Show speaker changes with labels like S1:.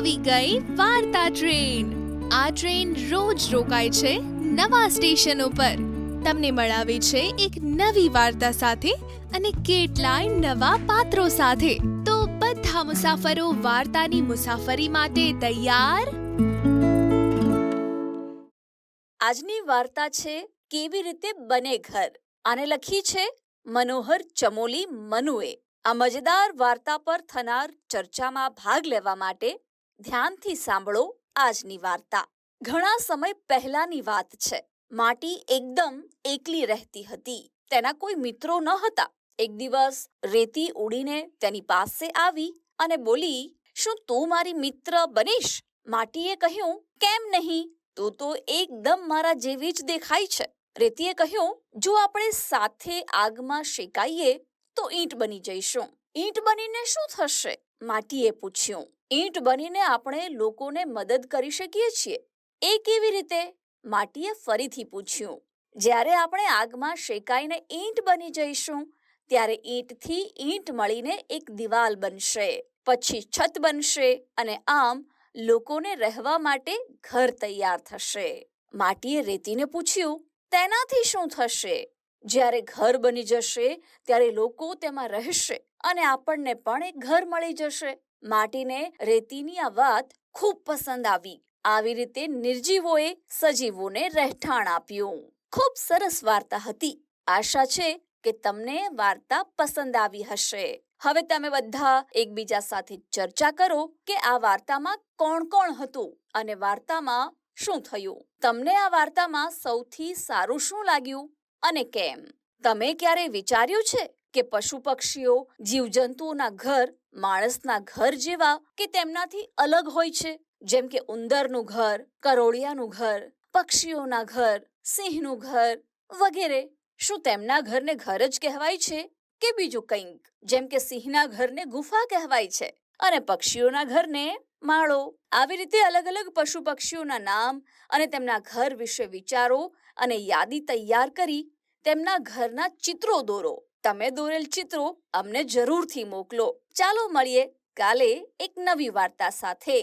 S1: વાર્તા ટ્રેન. આ ટ્રેન રોજ રોકાય છે નવા સ્ટેશન ઉપર. તમને મળાવે છે એક નવી વાર્તા સાથે અને કેટલાય નવા પાત્રો સાથે. તો બધા મુસાફરો વાર્તાની મુસાફરી માટે તૈયાર?
S2: આજની વાર્તા છે, કેવી રીતે બને ઘર? આને લખી છે, મનોહર ચમોલી મનુએ. આ મજેદાર વાર્તા પર થનાર ચર્ચામાં ભાગ લેવા માટે ધ્યાનથી સાંભળો આજની વાર્તા. ઘણા સમય પહેલાની વાત છે. માટી એકદમ એકલી રહેતી હતી. તેના કોઈ મિત્રો ન હતા. એક દિવસ રેતી ઉડીને તેની પાસે આવી અને બોલી, શું તું મારી મિત્ર બનીશ? માટીએ કહ્યું, કેમ નહીં? તું તો એકદમ મારા જેવી જ દેખાય છે. રેતીએ કહ્યું, જો આપણે સાથે આગમાં શેકાઈએ, તો ઈંટ બની જઈશું. ઈંટ બનીને શું થશે? માટીએ પૂછ્યું. ઈંટ બનીને આપણે લોકોને મદદ કરી શકીએ છીએ. એ કેવી રીતે? માટીએ ફરીથી પૂછ્યું. જ્યારે આપણે આગમાં શેકાઈને ઈંટ બની જઈશું, ત્યારે ઈંટથી ઈંટ મળીને એક દિવાલ બનશે, પછી છત બનશે અને આમ લોકોને રહેવા માટે ઘર તૈયાર થશે. માટીએ રેતીને પૂછ્યું, તેનાથી શું થશે? જ્યારે ઘર બની જશે, ત્યારે લોકો તેમાં રહેશે અને આપણને પણ એક ઘર મળી જશે. માટીને રેતીની આ વાત ખૂબ પસંદ આવી. આવી રીતે નિર્જીવોએ સજીવોને રહેઠાણ આપ્યું. ખૂબ સરસ વાર્તા હતી. આશા છે કે તમને વાર્તા પસંદ આવી હશે. હવે તમે બધા એકબીજા સાથે ચર્ચા કરો કે આ વાર્તામાં કોણ કોણ હતું અને વાર્તામાં શું થયું? તમને આ વાર્તામાં સૌથી સારું શું લાગ્યું અને કેમ? તમે ક્યારે વિચાર્યું છે કે પશુ પક્ષીઓ જીવજંતુઓના ઘર માણસના ઘર જેવા કે તેમનાથી અલગ હોય છે? જેમ કે ઉંદરનું ઘર, કરોળિયાનું ઘર, પક્ષીઓના ઘર, સિંહનું ઘર વગેરે. શું તેમના ઘરને ઘર જ કહેવાય છે? કે બીજું કંઈક? જેમ કે સિંહના ઘરને ગુફા કહેવાય છે. અને પક્ષીઓના ઘરને માળો. આવી રીતે અલગ અલગ પશુ પક્ષીઓના નામ અને તેમના ઘર વિશે વિચારો અને યાદી તૈયાર કરી તેમના ઘરના ચિત્રો દોરો. તમે દોરેલ ચિત્રો અમને જરૂરથી મોકલો. ચાલો મળીએ કાલે એક નવી વાર્તા સાથે.